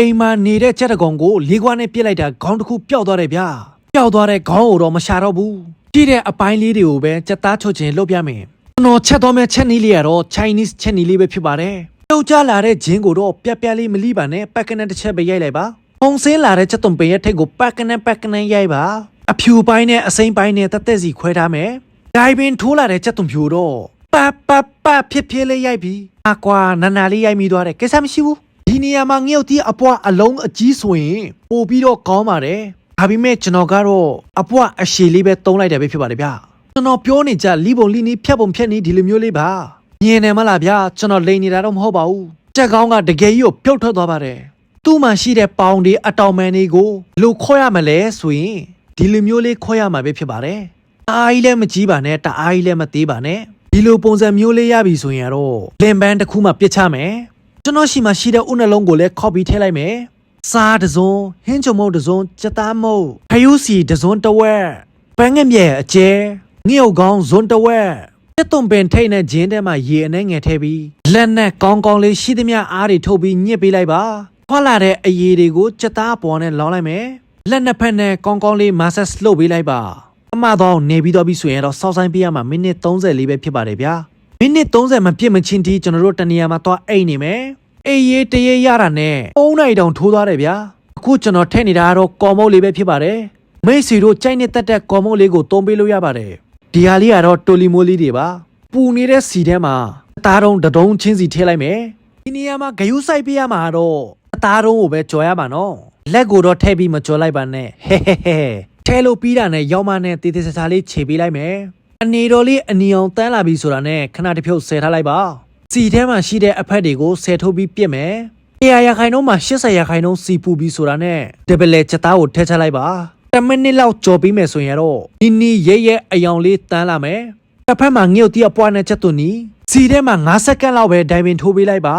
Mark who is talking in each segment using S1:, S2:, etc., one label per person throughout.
S1: အိမ်မှာနေတဲ့ကြက်တကောင်ကိုလေးခွားနဲ့ပြစ်လိုက်တာခေါင်းတစ်ခုပျောက်သွားတယ်ဗျာပျောက်သွားတဲ့ခေါင်းကိုတော့မရှာတော့ဘူးကြည့်တဲ့အပိုင်းလေးတွေကိုပဲကြက်သားချွတ်ခြင်းလုပ်ပြမယ်ကျွန်တော်ချက်တော့မဲ့ချက်နီးလေးကတော့ Chinese ချက်နီးလေးပဲဖြစ်ပါတယ်ပြုတ်ကျလာတဲ့ဂျင်းကိုတော့ပြက်ပြက်လေးမလီးပါနဲ့ပက်ကနက်တစ်ချက်ပဲရိုက်လိုက်ပါပုံစင်းလာတဲ့ချက်သွန်ပင်ရဲ့ထိတ်ကိုပက်ကနက်ပက်ကနက်ရိုက်ပါအဖြူပိုင်းနဲ့အစိမ်းပိုင်းနဲ့တက်တက်စီခွဲထားမယ်ဒိုင်ပင်ထိုးလာတဲ့ချက်သွန်ဖြူတော့ပပပဖြစ်ဖြစ်လေးရိုက်ပြီးအကွာနာနာလေးရိုက်မိသွားတယ်ကိစ္စမရှိဘူးဒီ နေရာမှာငှုတ်တီးအပွားအလုံးအကြီးဆိုရင်ပို့ပြီးတော့ကောင်းပါတယ်။ဒါပေမဲ့ကျွန်တော်ကတော့အပွားအရှည်လေးပဲသုံးလိုက်တယ်ပဲဖြစ်ပါတယ်ဗျ။ကျွန်တော်ပြောနေကြလီပုံလီနီဖြတ်ပုံဖြတ်နေဒီလိုမျိုးလေးပါ။မြင်တယ်မလားဗျာကျွန်တော်လိန်နေတာတော့မဟုတ်ပါဘူး။ကြက်ကောင်းကတကယ်ကြီးကိုပြုတ်ထွက်သွားပါတယ်။သူ့မှာရှိတဲ့ပေါင်တွေအတောင်မန်တွေကိုဘယ်လိုခေါ်ရမလဲဆိုရင်ဒီလိုမျိုးလေးခေါ်ရမှာပဲဖြစ်ပါတယ်။အားကြီးလည်းမကြီးပါနဲ့တအားကြီးလည်းမသေးပါနဲ့ဒီလိုပုံစံမျိုးလေးရပြီဆိုရင်တော့လင်ပန်းတစ်ခုမှပြစ်ချမယ်။ ကျွန်တော်ရှိမှရှိတဲ့ဥနှလုံးကိုလည်း copy ထည့်လိုက်မယ်။စားတစ်စုံဟင်းချုံမုတ်တစ်စုံစက်သားမုတ်ဖယုစီတစ်စုံတစ်ဝက်ပန်းငမြဲအကျဲငှုတ်ကောင်းဇွန်တစ်ဝက်တက်သွန်ပင်ထိတ်နဲ့ဂျင်းထဲမှာရေအနှဲငယ်ထည့်ပြီးလက်နဲ့ကောင်းကောင်းလေးရှိသမျှအားတွေထုတ်ပြီးညှစ်ပေးလိုက်ပါဖွာလာတဲ့အရည်တွေကိုစက်သားပေါ်နဲ့လောင်းလိုက်မယ်လက်နှစ်ဖက်နဲ့ကောင်းကောင်းလေး massage လုပ်ပေးလိုက်ပါအမှတော့နေပြီးတော့ပြီဆိုရင်တော့စောက်ဆိုင်ပေးရမှာမိနစ်30လေးပဲဖြစ်ပါတယ်ဗျာ မိနစ်30မပြည့်မချင်းတီကျွန်တော်တို့တနေရာမှာသွားအိတ်နေမယ်အေးရေးတရေရတာနဲ့ပုံနိုင်တောင်ထိုးသွားတယ်ဗျာအခုကျွန်တော်ထည့်နေတာကတော့ကော်မုတ်လေးပဲဖြစ်ပါတယ်မိတ်ဆွေတို့ကြိုက်နေတတ်တဲ့ကော်မုတ်လေးကိုသုံးပေးလို့ရပါတယ်ဒီဟာလေးကတော့တိုလီမိုးလေးတွေပါပူနေတဲ့စီထဲမှာအသားတုံးတဒုံချင်းစီထည့်လိုက်မယ်ဒီနေရာမှာဂယုစိုက်ပေးရမှာတော့အသားတုံးကိုပဲကြော်ရမှာနော်လက်ကိုတော့ထည့်ပြီးမကြော်လိုက်ပါနဲ့ဟဲဟဲဟဲထဲလို့ပြီးတာနဲ့ရောက်မနဲ့တေးသေးဆာဆာလေးခြေပေးလိုက်မယ် အနေတော်လေးအနီအောင်တန်းလာပြီဆိုတာနဲ့ခဏတစ်ဖြုတ်ဆယ်ထားလိုက်ပါစီထဲမှာရှိတဲ့အဖက်တွေကိုဆယ်ထုတ်ပြီးပြစ်မယ်100ရာခိုင်နှုန်းမှာ80ရာခိုင်နှုန်းစီပူပြီးဆိုတာနဲ့ဒဘလေချက်သားကိုထည့်ချလိုက်ပါ10မိနစ်လောက်ကြော်ပြီးမယ်ဆိုရင်တော့နီနီရဲရဲအယောင်လေးတန်းလာမယ်တစ်ဖက်မှာငှုတ်တီးအပွားနဲ့ချက်သွနီစီထဲမှာ9စက္ကန့်လောက်ပဲဒိုင်ပင်ထိုးပေးလိုက်ပါ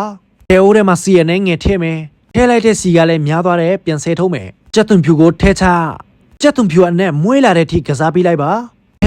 S1: တဲအိုးထဲမှာစီရနဲ့ငယ်ထည့်မယ်ထည့်လိုက်တဲ့စီကလည်းများသွားတယ်ပြန်ဆယ်ထုတ်မယ်ချက်သွန်ဖြူကိုထည့်ချချက်သွန်ဖြူအနဲ့မွေးလာတဲ့အထိကစားပေးလိုက်ပါ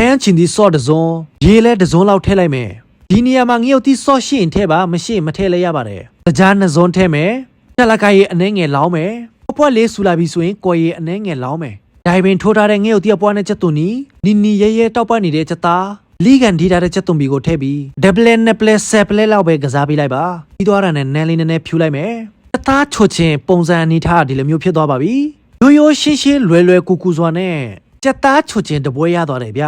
S1: ဟန်းချင်ဒီဆော့တစုံရေလဲတစုံလောက်ထည့်လိုက်မယ်ဒီနေရာမှာငရုတ်တီဆော့ရှိရင်ထည့်ပါမရှိရင်မထည့်လဲရပါတယ်တကြားနှစ်စုံထည့်မယ်တက်လက်ကရေအနှဲငယ်လောင်းမယ်အပွက်လေးဆူလာပြီဆိုရင်ကိုယ်ရေအနှဲငယ်လောင်းမယ်ဒိုင်ပင်ထိုးထားတဲ့ငရုတ်တီအပွားနဲ့ချက်သွန်နီနီနီရဲရဲတောက်ပတ်နေတဲ့ချက်သားလီကန်ဒီထားတဲ့ချက်သွန်ဘီကိုထည့်ပြီးဒဘလနဲ့ပလက်ဆက်ပလက်လောက်ပဲကစားပေးလိုက်ပါပြီးသွားတာနဲ့နန်းလေးနည်းနည်းဖြူလိုက်မယ်ချက်သားချွတ်ချင်းပုံစံအနေထားဒီလိုမျိုးဖြစ်သွားပါပြီရိုးရိုးရှင်းရှင်းလွယ်လွယ်ကူကူစွာနဲ့ ကြက်သားချွတ်ချင်းတပွဲရသွားတယ်ဗျ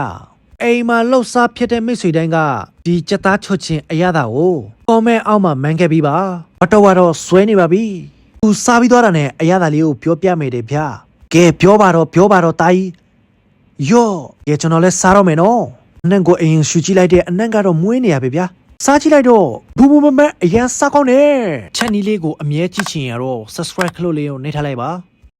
S1: အိမ်မှာလှုပ်စားဖြစ်တဲ့မိတ်ဆွေတိုင်းကဒီကြက်သားချွတ်ချင်းအရသာကိုကွန်မန့်အောက်မှာမန်းခဲ့ပြီးပါဘတော်ကတော့ဆွဲနေပါပြီသူစားပြီးသွားတာနဲ့အရသာလေးကိုပြောပြမိတယ်ဗျကဲပြောပါတော့ပြောပါတော့တာကြီးယောကဲကျွန်တော်လဲစားတော့မယ်နော်အနံ့ကိုအရင်ရှူကြည့်လိုက်တဲ့အနံ့ကတော့မွေးနေရပဲဗျစားကြည့်လိုက်တော့ဘူဘူမမအရန်စားကောင်းတယ်ချက်နီးလေးကိုအမြဲကြည့်ချင်ရတော့ subscribe ခလို့လေးကိုနှိပ်ထားလိုက်ပါ